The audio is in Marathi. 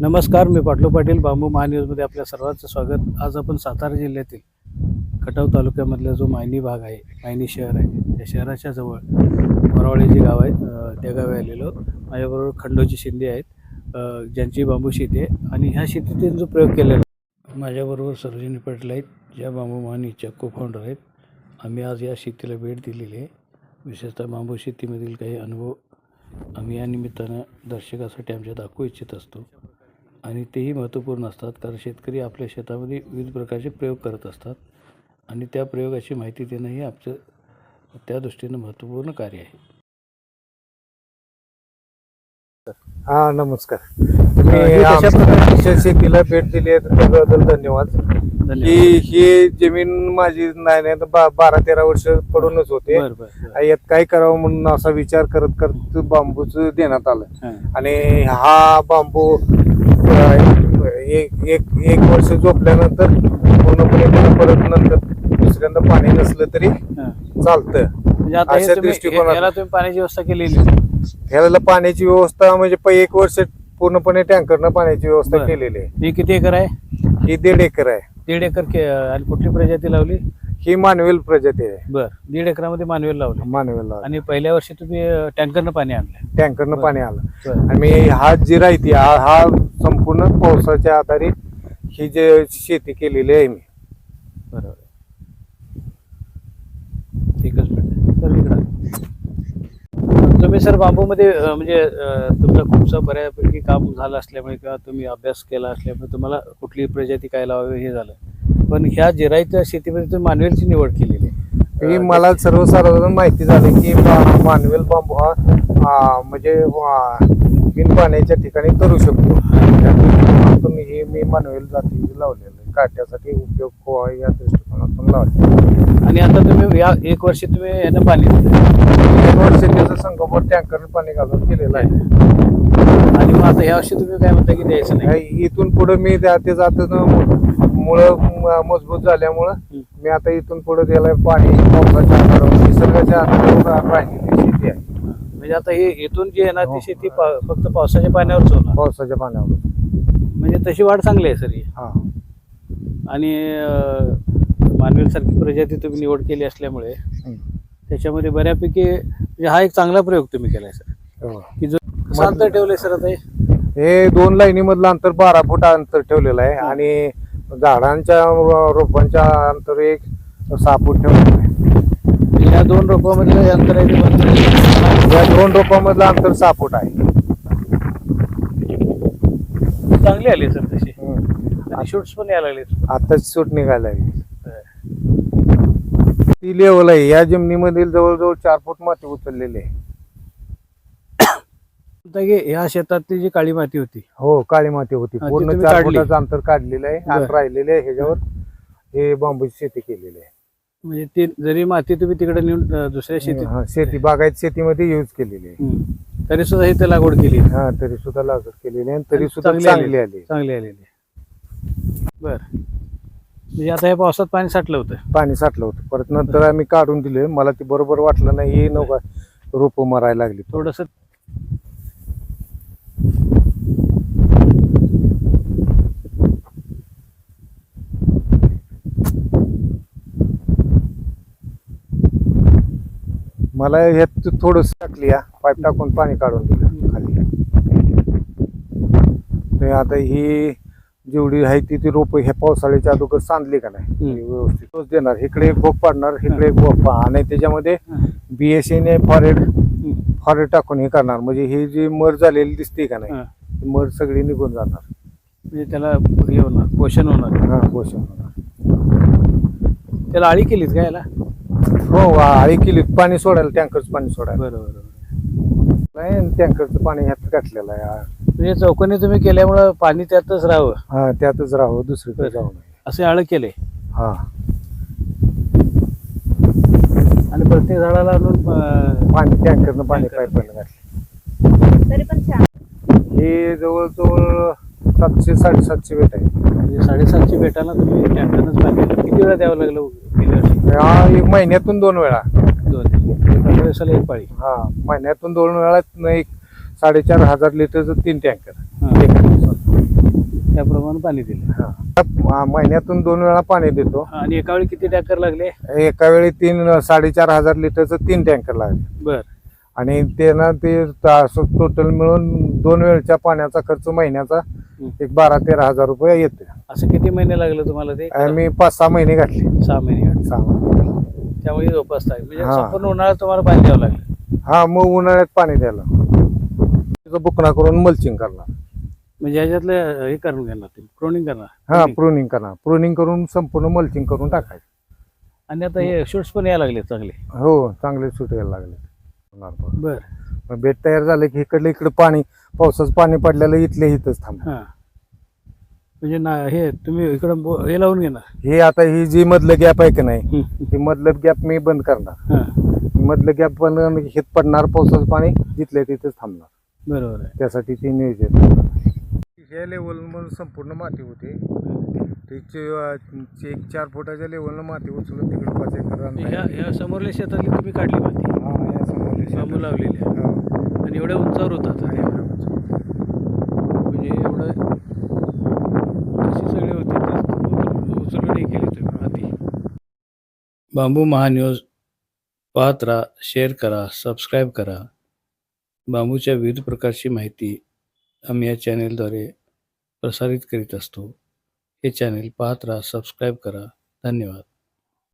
नमस्कार मी पाटलो पाटील बांबू महान्यूजमध्ये आपल्या सर्वांचं स्वागत. आज आपण सातारा जिल्ह्यातील खटाव तालुक्यामधला जो मायनी भाग आहे मायनी शहर आहे त्या शहराच्या जवळ मोरावाडी जे गाव आहे त्या गावी आलेलो माझ्याबरोबर खंडोजी शिंदे आहेत ज्यांची बांबू शेती आहे आणि ह्या शेतीतील जो प्रयोग केलेला आहे. माझ्याबरोबर सरोजिनी पाटील आहेत ज्या बांबू महानीच्या को फाउंडर आहेत. आम्ही आज या शेतीला भेट दिलेली आहे. विशेषतः बांबू शेतीमधील काही अनुभव आम्ही या निमित्तानं दर्शकासाठी आमच्या दाखवू इच्छित असतो. आणि तेही महत्त्वपूर्ण असतात कारण शेतकरी आपल्या शेतामध्ये विविध प्रकारचे प्रयोग करत असतात. आणि त्या प्रयोगाची माहिती देणं हे आमचं त्या दृष्टीनं महत्त्वपूर्ण कार्य आहे. हा नमस्कार. तुम्ही प्रकारे- शेतीला भेट दिली आहे. त्याबद्दल धन्यवाद. धन्यवाद. ही ही जमीन माझी नाही नाही तर बा- बारा तेरा वर्ष पडूनच होते. यात काय करावं म्हणून असा विचार करत करत बांबूच देण्यात आलं. आणि हा बांबू एक एक एक वर्ष झोपल्यानंतर पूर्णपणे परत नंतर दुसऱ्यांदा पाणी नसलं तरी चालतं. म्हणजे अशा दृष्टिकोनात- पाण्याची व्यवस्था केलेली. ह्याला पाण्याची व्यवस्था म्हणजे एक वर्ष पूर्णपणे टँकरनं पाण्याची व्यवस्था. केलेली आहे. ही किती एकर आहे? ही दीड एकर आहे. दीड एकर आणि कुठली प्रजाती लावली? ही मानवेल प्रजाती आहे. बरं. दीड एकरामध्ये मानवेल लावली. मानवेल आणि पहिल्या वर्षी तुम्ही अं, टँकरनं पाणी आणलं. टँकरनं. पाणी आलं बरं. आणि हा जिरा आहे ती हा हा संपूर्ण पावसाच्या आधारे ही जे शेती केलेली आहे मी. बरोबर. एकच मिनिट. सर इकडं. तुम्ही सर बांबूमध्ये अं, म्हणजे अं, तुमचं खूपसं बऱ्यापैकी काम झालं असल्यामुळे किंवा तुम्ही अभ्यास केला असल्यामुळे तुम्हाला कुठली प्रजाती काय लावावी हे झालं. पण ह्या जिरायच्या शेतीमध्ये तुम्ही मानवेलची निवड केलेली आहे. मला सर्वसाधारण माहिती झाली की मानवेल बांबू हा म्हणजे बिन पाण्याच्या ठिकाणी करू शकतो. त्या दृष्टिकोनातून ही मी मानवेल जाती लावलेलं आहे. काट्यासाठी उपयोग व्हावा या दृष्टिकोनातून लावले आणि आता तुम्ही या एक वर्षी तुम्ही यानं पाणी एक वर्ष त्याचं संगोपन टँकरनं पाणी घालून केलेलं आहे. आणि मग आता ह्या वर्षी तुम्ही काय म्हणता की द्यायचं नाही? इथून पुढे मी त्या ते जात मुळं मजबूत झाल्यामुळं हं. मी आता इथून पुढे त्याला पाणी पावसाच्या आधारावर निसर्गाच्या आधारावर राहिलेली शेती आहे म्हणजे आता हे इथून जी येणार हो. ती शेती पा- फक्त पावसाच्या पाण्यावरच होणार पावसाच्या पाण्यावर म्हणजे तशी वाढ चांगली आहे सर ही हा आणि अं, मानवेलसारखी प्रजाती तुम्ही निवड केली असल्यामुळे हं. त्याच्यामध्ये बऱ्यापैकी म्हणजे हा एक चांगला प्रयोग तुम्ही केलाय सर हो. की जो अंतर ठेवलंय सर आता हे हे दोन लाईनी मधलं अंतर बारा फूट अंतर ठेवलेलं आहे हं. आणि झाडांच्या रोपांच्या अंतर एक फूट ठेवलेलं आहे. या दोन रोपामध्ये जे अंतर आहे? या दोन रोपांमधलं अंतर सहा फूट आहे. चांगली आली सर तशी. आणि शूट्स पण यायला लागले आताच सूट निघायला लागली. ती लेवल आहे. या जमिनीमधील जवळजवळ चार फूट माती उचललेली आहे. की ह्या शेतातली जी काळी माती होती. हो काळी माती होती. हा, ती पूर्ण तुम्ही चार काढली? फुटाचं अंतर काढलेलं आहे. आणि बरं. राहिलेले आहे ह्याच्यावर. हे बांबूची शेती केलेली आहे. म्हणजे ती जरी माती तुम्ही तिकडे नेऊन अं, दुसऱ्या शेतीत हा, शेती बागायत शेतीमध्ये यूज केलेली आहे. हं. तरी सुद्धा इथे लागवड केली. हा तरी सुद्धा लागवड केलेली आहे आणि तरी सुद्धा चांगली चांगली आली चांगली आलेली बर. म्हणजे आता या पावसात पाणी साठलं होतं. पाणी साठलं होतं. परत नंतर आम्ही काढून दिले मला ते बरोबर वाटलं नाही. हे नका रोप मरायला लागली. थोडस मला ह्यात थोडस टाकली या. पाईप टाकून पाणी काढून दिलं खाली. ते आता ही जेवढी आहे ती ती रोप ह्या पावसाळ्याच्या अगोदर सांधली का नाही? व्यवस्थित देणार. इकडे एक भोग पाडणार इकडे एक भोग आणि त्याच्यामध्ये बीएससीने फॉरेड फॉरेड टाकून हे करणार. म्हणजे ही जी मर झालेली दिसते का नाही मर सगळी निघून जाणार. म्हणजे त्याला हे होणार पोषण होणार. हा पोषण होणार. त्याला आळी केलीत का याला? हो आळी केली पाणी सोडायला टँकरचं पाणी सोडायला. बरोबर नाही टँकरचं पाणी ह्यात घातलेलं आहे हा. म्हणजे चौकोनी तुम्ही केल्यामुळं पाणी त्यातच राहावं? हा त्यातच राहावं दुसरीकडे. जाऊ नये. असे आळ केले? हा. आणि प्रत्येक झाडाला आणून अं, पाणी टँकरनं पाणी टँकरनं. पाईपलाईन घातलं. तरी पण छान. हे जवळजवळ सातशे साडेसातशे बेट आहे. म्हणजे साडेसातशे बेटाला तुम्ही टँकरनंच पाणी. किती वेळा द्यावं लागलं हा एक महिन्यातून दोन वेळा. दोन दिवसाला एक पाळी. हा महिन्यातून दोन वेळा एक साडेचार हजार लिटरचं तीन टँकर. एका दिवसात त्याप्रमाणे पाणी दिलं. हा. महिन्यातून दोन वेळा पाणी देतो. आणि एका वेळी किती टँकर लागले? एका वेळी तीन साडेचार हजार लिटरचं तीन टँकर लागले. बर. आणि ते ना ते टोटल मिळून दोन वेळच्या पाण्याचा खर्च महिन्याचा. एक बारा तेरा हजार रुपये येते. असं किती महिने लागले तुम्हाला ते? आम्ही पाच सहा महिने घातले. सहा महिने घातले. सहा महिने. त्यामुळे जोपासता म्हणजे हा. संपूर्ण उन्हाळ्यात तुम्हाला पाणी द्यावं लागलं. हा मग उन्हाळ्यात पाणी द्यायला. त्याचा बुकना करून मल्चिंग करणार. म्हणजे ह्याच्यातलं हे करून घेणार ते क्रोनिंग करणार. हा Pruning. प्रुनिंग करणार. प्रुनिंग करून संपूर्ण मल्चिंग करून टाकायचं. आणि आता हे शूट्स पण यायला लागले चांगले. हो चांगले सुटायला लागले. होणार. बर. मग बेड तयार झालं की इकडलं इकडं पाणी पावसाचं पाणी पडलेलं इथले इथंच थांब हा. म्हणजे ना हे तुम्ही इकडं बो- हे लावून घेणार? हे आता ही जी मधलं गॅप आहे की नाही हं, हे मधलं गॅप मी बंद करणार. हा. मधलं गॅप बंद हित पडणार पावसाचं पाणी जिथल्या तिथेच थांबणार. बरोबर आहे. त्यासाठी ती नियोजन ह्या लेवल म्हणून संपूर्ण माती होते. त्याची एक चार फुटाच्या लेवलनं माती उचलून तिकडे पाच एकर रान ह्या ह्या समोरल्या शेतातली तुम्ही काढली माती? हा, या समोरल्या शेतात. बांबू लावलेले हो. आणि एवढ्या उंचावर होतात. आणि म्हणजे एवढं अशी सगळी होते ती केली तुम्ही आधी. बांबू महान्यूज पाहत राहा शेअर करा सबस्क्राईब करा. बांबूच्या विविध प्रकारची माहिती आम्ही या चॅनेलद्वारे प्रसारित करीत असतो. हे चॅनेल पाहत राहा सबस्क्राईब करा. धन्यवाद.